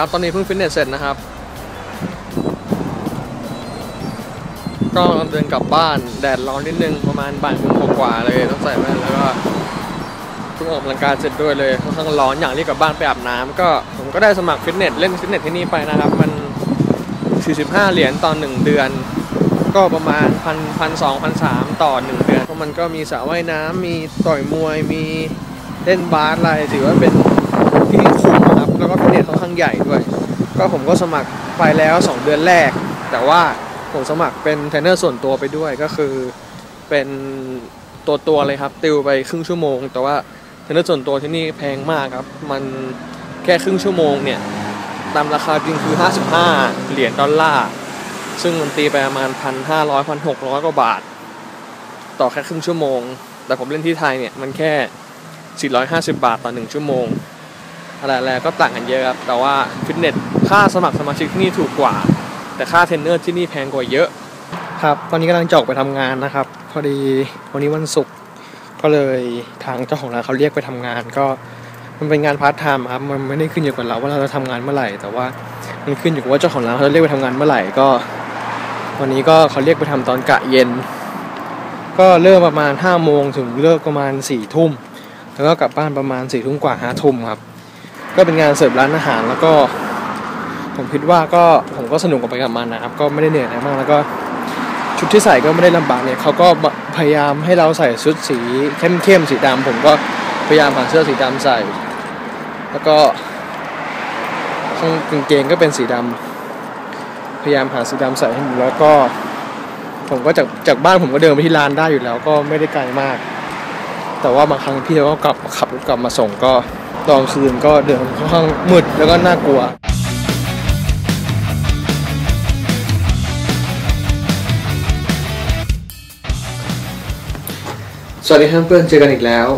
ครับตอนนี้เพิ่งฟิตเนสเสร็จนะครับ ก็กำลังเดินกลับบ้านแดดร้อนนิดนึงประมาณบ่ายโมงกว่าเลยต้องใส่แว่นแล้วก็เพิ่งออกกำลังกายเสร็จด้วยเลยค่อนข้างร้อนอย่างรีบกลับบ้านไปอาบน้ำก็ผมก็ได้สมัครฟิตเนสเล่นฟิตเนสที่นี่ไปนะครับ มัน 45 เหรียญต่อ1เดือน ก็ประมาณพันพันสองพันสามต่อ 1 เดือนเพราะมันก็มีสระว่ายน้ำมีต่อยมวยมีเล่นบาสอะไรถือว่าเป็นที่คุ้ม แล้วก็ฟิตเนสค่อนข้างใหญ่ด้วย ก็ผมก็สมัครไปแล้ว 2 เดือนแรก แต่ว่าผมสมัครเป็นเทรนเนอร์ส่วนตัวไปด้วยก็คือเป็นตัวตัวเลยครับ ติวไปครึ่งชั่วโมง แต่ว่าเทรนเนอร์ส่วนตัวที่นี่แพงมากครับ มันแค่ครึ่งชั่วโมงเนี่ยตามราคาจริงคือ 55 เหรียญดอลลาร์ซึ่งมันตีไปประมาณ 1,500 1,600 กว่าบาท ต่อแค่ครึ่งชั่วโมง แต่ผมเล่นที่ไทยเนี่ย มันแค่ 450 บาทต่อ 1 ชั่วโมง อะไรแล้วก็ต่างกันเยอะครับ แต่ว่าฟิตเนสค่าสมัครสมาชิกที่นี่ถูกกว่า แต่ค่าเทรนเนอร์ที่นี่แพงกว่าเยอะ ครับ ตอนนี้กำลังจะออกไปทำงานนะครับ พอดีวันนี้วันศุกร์ก็เลยทางเจ้าของร้านเขาเรียกไปทำงาน ก็มันเป็นงานพาร์ทไทม์ครับ มันไม่ได้ขึ้นอยู่กับเราว่าเราจะทำงานเมื่อไหร่ แต่ว่ามันขึ้นอยู่กับว่าเจ้าของร้านเขาจะเรียกไปทำงานเมื่อไหร่ก็ วันนี้ก็เขาเรียกไปทำตอนกะเย็น ก็เริ่มประมาณ5้าโมงถึงเลิกประมาณ4ี่ทุ่มแล้วก็กลับบ้านประมาณ4ี่ทุ่มกว่าห้าทุ่มครับ ก็เป็นงานเสิร์ฟร้านอาหาร แล้วก็ผมคิดว่าก็ผมก็สนุกกับไปกับมันนะครับ ก็ไม่ได้เหนื่อยอะไรมากแล้วก็ชุดที่ใส่ก็ไม่ได้ลำบากเนี่ยเขาก็พยายามให้เราใส่ชุดสีเข้มๆสีดำผมก็พยายามหาเสื้อสีดำใส่ แล้วก็ข้างกางเกงก็เป็นสีดำพยายามหาสีดำใส่ให้หมดแล้วก็ผมก็จากจากบ้านผมก็เดินไปที่ร้านได้อยู่แล้ว ก็ไม่ได้ไกลมาก แต่ว่าบางครั้งพี่เขาก็กลับขับรถกลับมาส่งก็ ตอนคืนก็เดินค่อนข้างมืดแล้วก็น่ากลัว สวัสดีครับเพื่อนเจอกันอีกแล้ว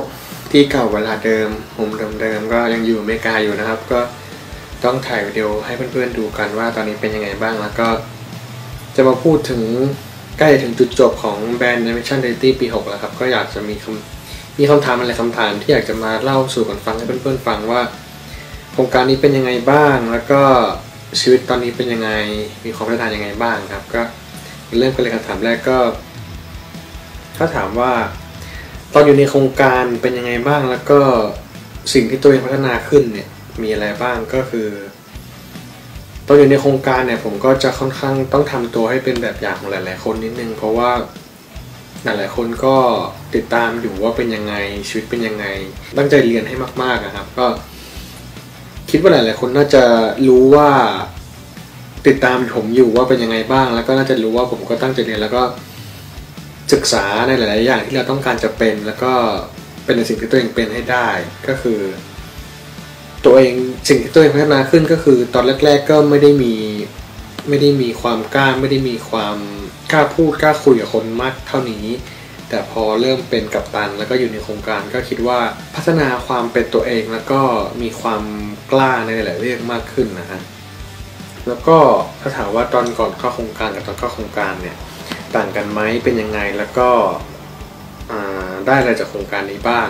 ที่เก่าเวลาเดิมมุมเดิมๆก็ยังอยู่อเมริกาอยู่นะครับ ก็ต้องถ่ายวิดีโอให้เพื่อนๆดูกันว่าตอนนี้เป็นยังไงบ้างแล้วก็ จะมาพูดถึงใกล้ถึงจุดจบของแบรนด์ Animation Reality ปี 6 แล้วครับ ก็อยากจะมีคำ มีคำถามอะไรคำถามที่อยากจะมาเล่าสู่กันฟังให้เพื่อนๆฟังว่า โครงการนี้เป็นยังไงบ้าง แล้วก็ชีวิตตอนนี้เป็นยังไง มีความพัฒนายยังไงบ้างครับ ก็เริ่มกันเลยคำถามแรกก็ถ้าถามว่าตอนอยู่ในโครงการเป็นยังไงบ้าง แล้วก็สิ่งที่ตัวเองพัฒนาขึ้นเนี่ยมีอะไรบ้างก็คือตอนอยู่ในโครงการเนี่ยผมก็จะค่อนข้างต้องทำตัวให้เป็นแบบอย่างของหลาย ๆ คนนิดนึง เพราะว่า หลายๆคนก็ติดตามอยู่ว่าเป็นยังไงชีวิตเป็นยังไง ตั้งใจเรียนให้มากๆนะครับ ก็ คิดว่าหลายๆคนน่าจะรู้ว่าติดตามผมอยู่ว่าเป็นยังไงบ้าง แล้วก็น่าจะรู้ว่าผมก็ตั้งใจเรียนแล้วก็ศึกษาในหลาย ๆ อย่างที่เราต้องการจะเป็น แล้วก็เป็นในสิ่งที่ตัวเองเป็นให้ได้ก็คือ ตัวเองสิ่งที่ตัวเองพัฒนาขึ้นก็คือ ตอนแรก ๆ ก็ไม่ได้มีไม่ได้มีความกล้าไม่ได้มีความ กล้าพูดกล้าคุยกับคนมากเท่านี้ แต่พอเริ่มเป็นกัปตันแล้วก็อยู่ในโครงการก็คิดว่าพัฒนาความเป็นตัวเองแล้วก็มีความกล้าในหลายๆเรื่องมากขึ้นนะฮะแล้วก็ถ้าถามว่าตอนก่อนเข้าโครงการกับตอนเข้าโครงการเนี่ยต่างกันไหมเป็นยังไงแล้วก็ได้อะไรจากโครงการนี้บ้าง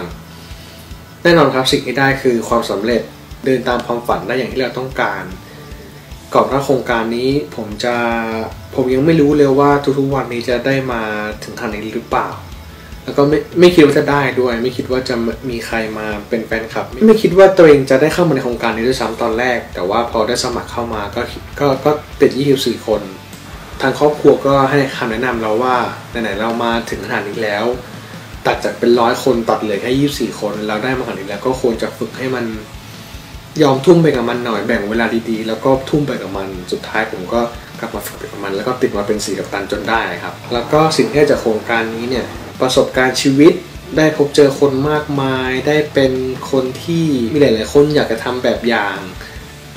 แน่นอนครับสิ่งที่ได้คือความสำเร็จเดินตามความฝันได้อย่างที่เราต้องการ ก่อนเข้าโครงการนี้ผมจะผมยังไม่รู้เลยว่าทุกๆวันนี้จะได้มาถึงขนาดนี้หรือเปล่า แล้วก็ไม่ไม่คิดว่าจะได้ด้วย ไม่คิดว่าจะมีใครมาเป็นแฟนคลับ ไม่คิดว่าตัวเองจะได้เข้ามาในโครงการนี้ด้วยซ้ำตอนแรก แต่ว่าพอได้สมัครเข้ามาก็ก็ก็ติด 24 คน ทางครอบครัวก็ให้คำแนะนำเราว่าไหนๆเรามาถึงขนาดนี้แล้ว ตัดจากเป็นร้อยคนตัดเหลือแค่ 24 คน เราได้มาขนาดนี้แล้วก็ควรจะฝึกให้มัน ยอมทุ่มไปกับมันหน่อยแบ่งเวลาดีๆ แล้วก็ทุ่มไปกับมันสุดท้ายผมก็กลับมาฝึกไปกับมัน แล้วก็ติดมาเป็นสีกับตันจนได้ครับ แล้วก็สิ่งที่จากโครงการนี้เนี่ยประสบการณ์ชีวิตได้พบเจอคนมากมาย ได้เป็นคนที่มีหลาย ๆ คนอยากจะทำแบบอย่าง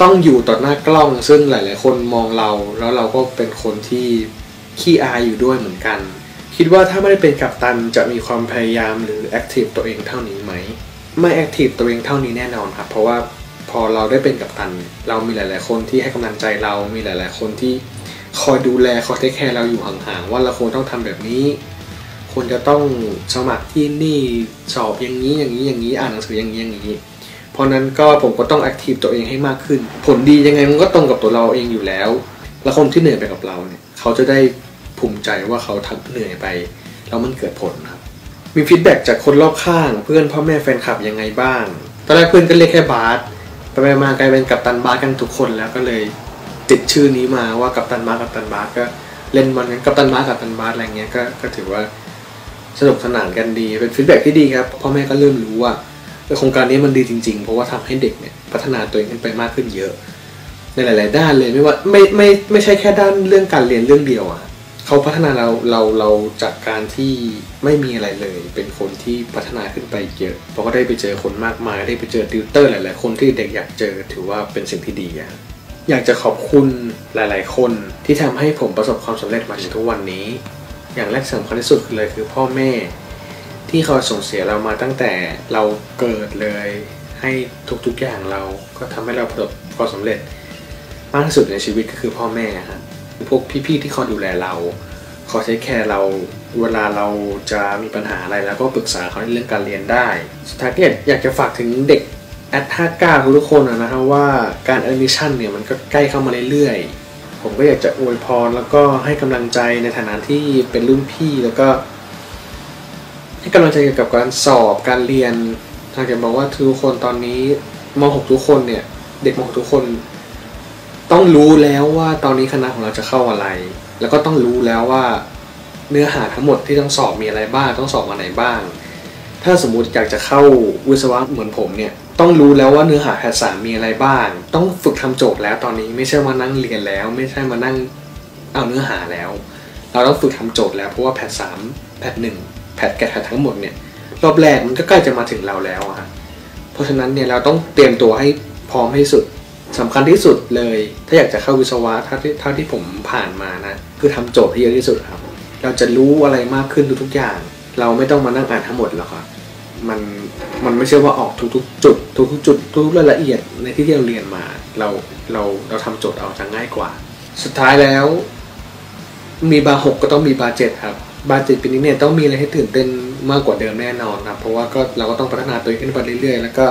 ต้องอยู่ต่อหน้ากล้องซึ่งหลาย ๆ คนมองเรา แล้วเราก็เป็นคนที่ขี้อายอยู่ด้วยเหมือนกัน คิดว่าถ้าไม่ได้เป็นกัปตันจะมีความพยายามหรือแอคทีฟตัวเองเท่านี้ไหมไม่แอคทีฟตัวเองเท่านี้แน่นอนครับ เพราะว่า อเราได้เป็นกัปตัน เรามีหลาย ๆ คนที่ให้กำลังใจเรา มีหลาย ๆ คนที่คอยดูแลคอยเทคแคร์เราอยู่ห่าง ๆ ว่าเราควรต้องทำแบบนี้ควรจะต้องสมัครที่นี่สอบอย่างนี้อย่างนี้อย่างนี้อ่านหนังสืออย่างนี้อย่างนี้ เพราะนั้นก็ผมก็ต้องแอคทีฟตัวเองให้มากขึ้น ผลดียังไงมันก็ตรงกับตัวเราเองอยู่แล้ว แล้วคนที่เหนื่อยไปกับเราเนี่ยเขาจะได้ภูมิใจว่าเขาทำเหนื่อยไปแล้วมันเกิดผลครับมีฟีดแบ็จากคนรอบข้าง เพื่อนพ่อแม่แฟนคลับยังไงบ้างตอนแรกเพื่อนก็เรียกแค่บาส ไปมากลายเป็นกัปตันบาสกันทุกคนแล้วก็เลยติดชื่อนี้มาว่ากัปตันบาสกัปตันบาสก็เล่นบอลกันกัปตันบาสกัปตันบาสอะไรเงี้ยก็ก็ถือว่าสนุกสนานกันดีเป็นฟีดแบ็ที่ดีครับพ่อแม่ก็เริ่มรู้ว่าโครงการนี้มันดีจริงๆ เพราะว่าทำให้เด็กเนี่ยพัฒนาตัวเองขึ้นไปมากขึ้นเยอะ ในหลาย ๆ ด้านเลยไม่ว่าไม่ไม่ไม่ใช่แค่ด้านเรื่องการเรียนเรื่องเดียวอะ เขาพัฒนาเราเราเราจากการที่ไม่มีอะไรเลย เป็นคนที่พัฒนาขึ้นไปเยอะ เพราะก็ได้ไปเจอคนมากมาย ได้ไปเจอติวเตอร์หลาย ๆ คนที่เด็กอยากเจอถือว่าเป็นสิ่งที่ดีอะอยากจะขอบคุณหลาย ๆ คนที่ทำให้ผมประสบความสำเร็จมาถึงทุกวันนี้ อย่างแรกสำคัญที่สุดเลยคือพ่อแม่ ที่คอยส่งเสียเรามาตั้งแต่เราเกิดเลย ให้ทุก ๆ อย่างเราก็ทำให้เราประสบความสำเร็จมากที่สุดในชีวิตก็คือพ่อแม่ครับ พวกพี่ๆที่คอยดูแลเราคอยใช้แคร์เราเวลาเราจะมีปัญหาอะไรแล้วก็ปรึกษาเขาในเรื่องการเรียนได้สุดท้ายก็อยากจะฝากถึงเด็กแอด59ทุกคนนะครับว่าการแอดมิชชั่นเนี่ยมันก็ใกล้เข้ามาเรื่อยๆ ผมก็อยากจะอวยพรแล้วก็ให้กำลังใจในฐานะที่เป็นรุ่นพี่แล้วก็ให้กำลังใจเกี่ยวกับการสอบการเรียนทางจะบอกว่าทุกคนตอนนี้ม .6 ทุกคนเนี่ย เด็กม .6 ทุกคน ต้องรู้แล้วว่าตอนนี้คณะของเราจะเข้าอะไร แล้วก็ต้องรู้แล้วว่าเนื้อหาทั้งหมดที่ต้องสอบมีอะไรบ้าง ต้องสอบมาไหนบ้าง ถ้าสมมุติอยากจะเข้าวิศวะเหมือนผมเนี่ย ต้องรู้แล้วว่าเนื้อหาแพทสามมีอะไรบ้าง ต้องฝึกทำโจทย์แล้วตอนนี้ไม่ใช่มานั่งเรียนแล้ว ไม่ใช่มานั่งเอาเนื้อหาแล้ว เราต้องฝึกทำโจทย์แล้วเพราะว่าแพทสามแพทหนึ่งแพทแกะแพททั้งหมดเนี่ยรอบแรกมันก็ใกล้จะมาถึงเราแล้วอะเพราะฉะนั้นเนี่ยเราต้องเตรียมตัวให้พร้อมที่สุด สำคัญที่สุดเลย ถ้าอยากจะเข้าวิศวะเท่าที่เท่าที่ผมผ่านมานะ คือทำโจทย์ที่เยอะที่สุดครับ เราจะรู้อะไรมากขึ้นทุกๆอย่าง เราไม่ต้องมานั่งอ่านทั้งหมดหรอกครับมันมันไม่ใช่ว่าออกทุกๆจุดทุกๆจุดทุกรายละเอียดในที่ที่เราเรียนมา เราเราเราทำโจทย์เอาจะง่ายกว่า สุดท้ายแล้ว มีบาร์หกก็ต้องมีบาร์เจ็ดครับ บาร์เจ็ดปีนี้เนี่ยต้องมีอะไรให้ตื่นเต้นมากกว่าเดิมแน่นอนครับเพราะว่าก็เราก็ต้องพัฒนาตัวเองขึ้นไปเรื่อยๆ แล้วก็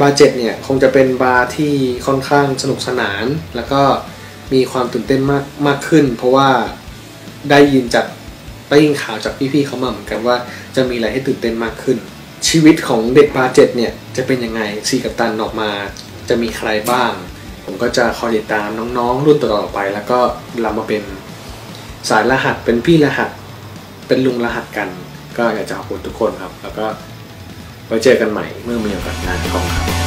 บาร์เจ็ดเนี่ยคงจะเป็นบาร์ที่ค่อนข้างสนุกสนาน แล้วก็มีความตื่นเต้นมากมากขึ้น เพราะว่าได้ยินจากได้ยินข่าวจากพี่ๆเขามาเหมือนกันว่าจะมีอะไรให้ตื่นเต้นมากขึ้น ชีวิตของเด็กบาร์เจ็ดเนี่ยจะเป็นยังไงซีกับตันออกมา จะมีใครบ้าง ผมก็จะคอยติดตามน้องๆ รุ่นต่อๆไป แล้วก็เรามาเป็นสายรหัสเป็นพี่รหัส เป็นลุงรหัสกัน ก็อยากจะขอบคุณทุกคนครับ แล้วก็ ไว้เจอกันใหม่เมื่อมีโอกาสงานกองครับ